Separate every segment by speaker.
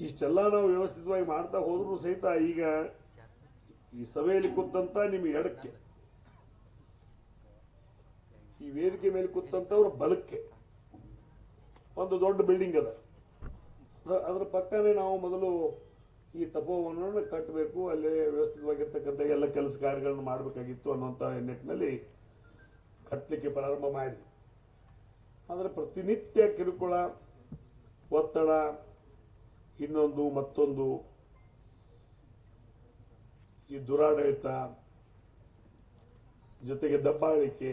Speaker 1: ಇಷ್ಟೆಲ್ಲ ನಾವು ವ್ಯವಸ್ಥಿತವಾಗಿ ಮಾಡ್ತಾ ಹೋದ್ರು ಸಹಿತ ಈಗ ಈ ಸಭೆಯಲ್ಲಿ ಕೂತಂತ ನಿಮಗೆ ಎಡಕ್ಕೆ. ಈ ವೇದಿಕೆ ಮೇಲೆ ಕೂತಂತವ್ರ ಬಲಕ್ಕೆ. ಒಂದು ದೊಡ್ಡ ಬಿಲ್ಡಿಂಗ್ ಅದ. ಅದ- ಅದ್ರ ಪಕ್ಕನೇ ನಾವು ಮೊದಲು ಈ ತಪೋವನವನ್ನು ಕಟ್ಟಬೇಕು, ಅಲ್ಲೇ ವ್ಯವಸ್ಥಿತವಾಗಿರ್ತಕ್ಕಂಥ ಎಲ್ಲ ಕೆಲಸ ಕಾರ್ಯಗಳನ್ನು ಮಾಡಬೇಕಾಗಿತ್ತು ಅನ್ನುವಂಥ ನಿಟ್ಟಿನಲ್ಲಿ ಕಟ್ಟಲಿಕ್ಕೆ ಪ್ರಾರಂಭ ಮಾಡಿ ಆದರೆ ಪ್ರತಿನಿತ್ಯ ಕಿರುಕುಳ, ಒತ್ತಡ ಇನ್ನೊಂದು ಮತ್ತೊಂದು ಈ ದುರಾಡಳಿತ ಜೊತೆಗೆ ದಬ್ಬಾಳಿಕೆ,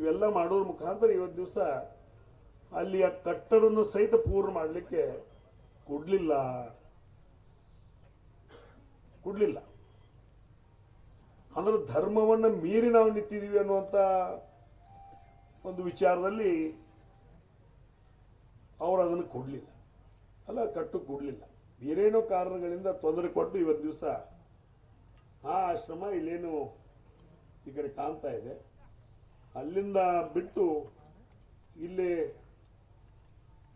Speaker 1: ಇವೆಲ್ಲ ಮಾಡೋದ್ರ ಮುಖಾಂತರ ಇವತ್ತು ದಿವಸ ಅಲ್ಲಿ ಆ ಕಟ್ಟಡನ್ನು ಸಹಿತ ಪೂರ್ಣ ಮಾಡಲಿಕ್ಕೆ ಕೊಡ್ಲಿಲ್ಲ. ಕೊಡ್ಲಿಲ್ಲ. ಅಂದ್ರೆ ಧರ್ಮವನ್ನ ಮೀರಿ ನಾವು ನಿಂತಿದ್ದೀವಿ ಅನ್ನುವಂತ ಒಂದು ವಿಚಾರದಲ್ಲಿ ಅವರು ಅದನ್ನು ಕೊಡ್ಲಿಲ್ಲ. ಅಲ್ಲ, ಕಟ್ಟು ಕೂಡಲಿಲ್ಲ. ಏನೇನೋ ಕಾರಣಗಳಿಂದ ತೊಂದರೆ ಕೊಟ್ಟು ಇವತ್ತು ದಿವಸ ಆ ಆಶ್ರಮ ಇಲ್ಲೇನು ಈ ಕಡೆ ಕಾಣ್ತಾ ಇದೆ. ಅಲ್ಲಿಂದ ಬಿಟ್ಟು ಇಲ್ಲಿ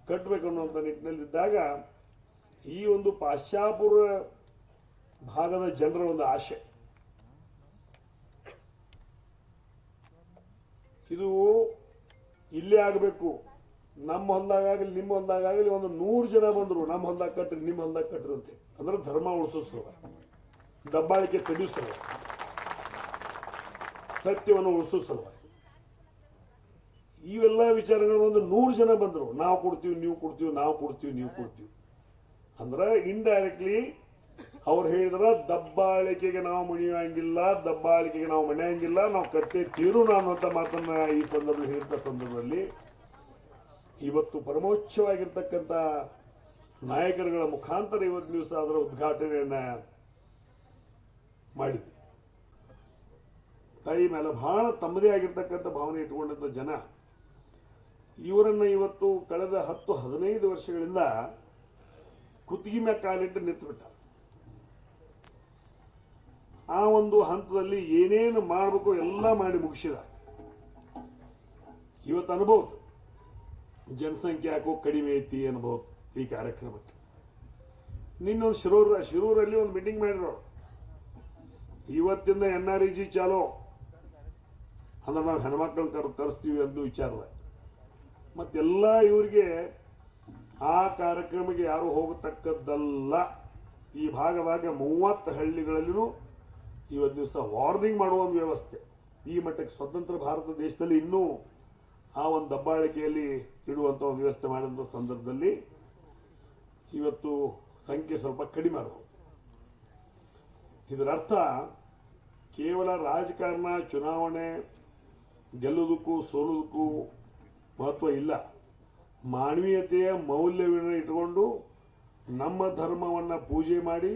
Speaker 1: ಕಟ್ಟಬೇಕು ಅನ್ನುವಂಥ ನಿಟ್ಟಿನಲ್ಲಿದ್ದಾಗ ಈ ಒಂದು ಪಾಶ್ಚಾಪುರ ಭಾಗದ ಜನರ ಒಂದು ಆಶೆ. ಇದು ಇಲ್ಲೇ ಆಗಬೇಕು. ನಮ್ಮ ಹೊಲ್ದಾಗಲಿ ನಿಮ್ಮ ಹೊಲ್ದಾಗಲಿ ಒಂದು ನೂರು ಜನ ಬಂದರು, ನಮ್ಮ ಹೊಲ್ದಾಗ ಕಟ್ಟ್ರಿ ನಿಮ್ಮ ಹೊಲ್ದಾಗ ಕಟ್ಟ್ರಿ ಅಂತೆ. ಅಂದ್ರೆ ಧರ್ಮ ಉಳಿಸೋ ದಬ್ಬಾಳಿಕೆ ತಡೆಯೋ ಸತ್ಯವನ್ನು ಉಳಿಸೋ ಇವೆಲ್ಲ ವಿಚಾರಗಳು ಒಂದು ನೂರು ಜನ ಬಂದರು. ನಾವು ಕೊಡ್ತೀವಿ, ನೀವು ಕೊಡ್ತೀವಿ, ನಾವು ಕೊಡ್ತೀವಿ, ನೀವು ಕೊಡ್ತೀವಿ. ಅಂದ್ರೆ ಇಂಡೈರೆಕ್ಟ್ಲಿ ಅವ್ರು ಹೇಳಿದ್ರ ದಬ್ಬಾಳಿಕೆಗೆ ನಾವು ಮಣಿಯಂಗಿಲ್ಲ ದಬ್ಬಾಳಿಕೆಗೆ ನಾವು ಮಣಿಯಂಗಿಲ್ಲ ನಾವು ಕಟ್ಟೆ ನಾನು ಅಂತ ಮಾತನ್ನ ಈ ಸಂದರ್ಭದಲ್ಲಿ ಹೇಳಿದ ಸಂದರ್ಭದಲ್ಲಿ ಇವತ್ತು ಪರಮೋಚ್ಛವಾಗಿರ್ತಕ್ಕಂಥ ನಾಯಕರುಗಳ ಮುಖಾಂತರ ಇವತ್ತು ದಿವಸ ಅದರ ಉದ್ಘಾಟನೆಯನ್ನ ಮಾಡಿದ್ವಿ. ತಾಯಿ ಮೇಲೆ ಬಹಳ ತಮ್ಮದೇ ಆಗಿರ್ತಕ್ಕಂಥ ಭಾವನೆ ಇಟ್ಟುಕೊಂಡಂತ ಜನ. ಇವರನ್ನ ಇವತ್ತು ಕಳೆದ ಹತ್ತು, ಹದಿನೈದು ವರ್ಷಗಳಿಂದ ಕುತ್ತಿಗೆ ಮ್ಯಾಗ ಕಾಲಿಟ್ಟು ನಿಂತುಬಿಟ್ಟ. ಆ ಒಂದು ಹಂತದಲ್ಲಿ ಏನೇನು ಮಾಡಬೇಕು ಎಲ್ಲ ಮಾಡಿ ಮುಗಿಸಿದ. ಇವತ್ತು ಅನ್ಬೋದು. ಜನಸಂಖ್ಯೆ ಯಾಕೋ ಕಡಿಮೆ ಐತಿ ಅನ್ಬೋದು ಈ ಕಾರ್ಯಕ್ರಮಕ್ಕೆ. ನಿನ್ನೊಂದು ಶಿರೂರ, ಶಿರೂರಲ್ಲಿ ಒಂದು ಮೀಟಿಂಗ್ ಮಾಡಿದ್ರು. ಇವತ್ತಿಂದ ಎನ್ ಆರ್ ಇ ಜಿ ಚಾಲೋ. ಅಂದ್ರೆ ನಾವು ಹೆಣ್ಮಕ್ಳನ್ನ ಕರ್ ತರಿಸ್ತೀವಿ ಎಂದು ವಿಚಾರದ. ಮತ್ತೆಲ್ಲ ಇವರಿಗೆ ಆ ಕಾರ್ಯಕ್ರಮಕ್ಕೆ ಯಾರು ಹೋಗತಕ್ಕದ್ದಲ್ಲ. ಈ ಭಾಗದಾಗ ಮೂವತ್ತು ಹಳ್ಳಿಗಳಲ್ಲಿನೂ ಇವತ್ತು ದಿವಸ ವಾರ್ನಿಂಗ್ ಮಾಡುವ ಒಂದು ವ್ಯವಸ್ಥೆ. ಈ ಮಟ್ಟಕ್ಕೆ ಸ್ವತಂತ್ರ ಭಾರತ ದೇಶದಲ್ಲಿ ಇನ್ನೂ ಆ ಒಂದು ದಬ್ಬಾಳಿಕೆಯಲ್ಲಿ ಇಡುವಂಥ ಒಂದು ವ್ಯವಸ್ಥೆ ಮಾಡಿದಂಥ ಸಂದರ್ಭದಲ್ಲಿ ಇವತ್ತು ಸಂಖ್ಯೆ ಸ್ವಲ್ಪ ಕಡಿಮೆ ಆಗಬಹುದು ಇದರ ಅರ್ಥ ಕೇವಲ ರಾಜಕಾರಣ, ಚುನಾವಣೆ ಗೆಲ್ಲುವುದಕ್ಕೂ ಸೋಲುವುದಕ್ಕೂ ಮಹತ್ವ ಇಲ್ಲ. ಮಾನವೀಯತೆಯ ಮೌಲ್ಯವನ್ನು ಇಟ್ಟುಕೊಂಡು ನಮ್ಮ ಧರ್ಮವನ್ನು ಪೂಜೆ ಮಾಡಿ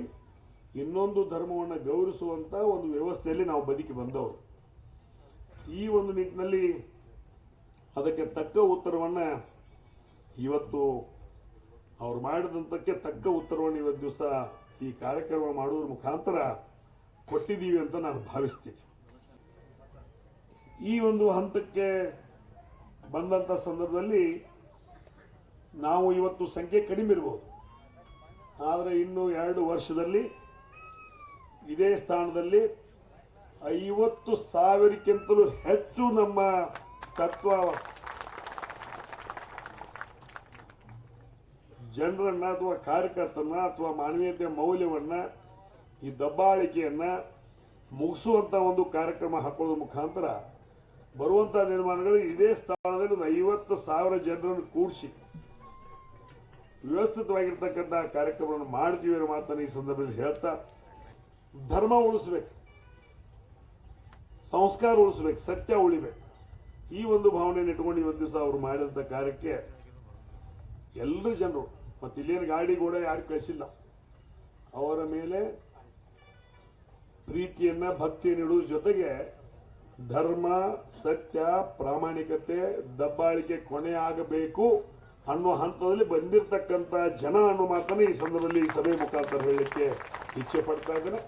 Speaker 1: ಇನ್ನೊಂದು ಧರ್ಮವನ್ನು ಗೌರವಿಸುವಂತ ಒಂದು ವ್ಯವಸ್ಥೆಯಲ್ಲಿ ನಾವು ಬದುಕಿ ಬಂದವರು. ಈ ಒಂದು ನಿಟ್ಟಿನಲ್ಲಿ ಅದಕ್ಕೆ ತಕ್ಕ ಉತ್ತರವನ್ನು ಇವತ್ತು ಅವ್ರು ಮಾಡಿದಂತಕ್ಕೆ ತಕ್ಕ ಉತ್ತರವನ್ನು ಇವತ್ತು ದಿವಸ ಈ ಕಾರ್ಯಕ್ರಮ ಮಾಡುವುದರ ಮುಖಾಂತರ ಕೊಟ್ಟಿದ್ದೀವಿ ಅಂತ ನಾನು ಭಾವಿಸ್ತೀನಿ. ಈ ಒಂದು ಹಂತಕ್ಕೆ ಬಂದಂತ ಸಂದರ್ಭದಲ್ಲಿ ನಾವು ಇವತ್ತು ಸಂಖ್ಯೆ ಕಡಿಮೆ ಇರಬಹುದು ಆದರೆ ಇನ್ನು ಎರಡು ವರ್ಷದಲ್ಲಿ ಇದೇ ಸ್ಥಾನದಲ್ಲಿ ಐವತ್ತು ಸಾವಿರಕ್ಕಿಂತಲೂ ಹೆಚ್ಚು ನಮ್ಮ ತತ್ವ. ಜನರನ್ನ ಅಥವಾ ಕಾರ್ಯಕರ್ತರನ್ನ ಅಥವಾ ಮಾನವೀಯತೆಯ ಮೌಲ್ಯವನ್ನ, ಈ ದಬ್ಬಾಳಿಕೆಯನ್ನ ಮುಗಿಸುವಂತ ಒಂದು ಕಾರ್ಯಕ್ರಮ ಹಾಕೊಳ್ಳೋದ್ರ ಮುಖಾಂತರ ಬರುವಂತ ನಿರ್ಮಾಣಗಳು ಇದೇ ಸ್ಥಾನದಲ್ಲಿ ಒಂದು ಐವತ್ತು ಸಾವಿರ ಜನರನ್ನು ಕೂಡಿಸಿ ವ್ಯವಸ್ಥಿತವಾಗಿರ್ತಕ್ಕಂಥ ಕಾರ್ಯಕ್ರಮವನ್ನು ಮಾಡ್ತೀವಿ ಅನ್ನೋ ಮಾತನ್ನು ಈ ಸಂದರ್ಭದಲ್ಲಿ ಹೇಳ್ತಾ, ಧರ್ಮ ಉಳಿಸ್ಬೇಕು, ಸಂಸ್ಕಾರ ಉಳಿಸ್ಬೇಕು, ಸತ್ಯ ಉಳಿಬೇಕು. ಈ ಒಂದು ಭಾವನೆಯನ್ನು ಇಟ್ಕೊಂಡು ಇವತ್ತು ದಿವಸ ಅವರು ಮಾಡಿದಂಥ ಕಾರ್ಯಕ್ಕೆ ಎಲ್ಲರೂ ಜನರು, ಮತ್ತೆ ಇಲ್ಲೇನು ಗಾಡಿ ಕೂಡ ಯಾರು ಕಳಿಸಿಲ್ಲ. ಅವರ ಮೇಲೆ ಪ್ರೀತಿಯನ್ನ, ಭಕ್ತಿಯನ್ನು ಇಡುವ ಜೊತೆಗೆ ಧರ್ಮ, ಸತ್ಯ, ಪ್ರಾಮಾಣಿಕತೆ, ದಬ್ಬಾಳಿಕೆ ಕೊನೆ ಆಗಬೇಕು ಅನ್ನೋ ಹಂತದಲ್ಲಿ ಬಂದಿರತಕ್ಕಂಥ ಜನ ಅನ್ನೋ ಮಾತನ್ನ ಈ ಸಂದರ್ಭದಲ್ಲಿ ಈ ಸಭೆ ಮುಖಾಂತರ ಹೇಳಲಿಕ್ಕೆ ಇಚ್ಛೆ ಪಡ್ತಾ ಇದ್ದೇನೆ.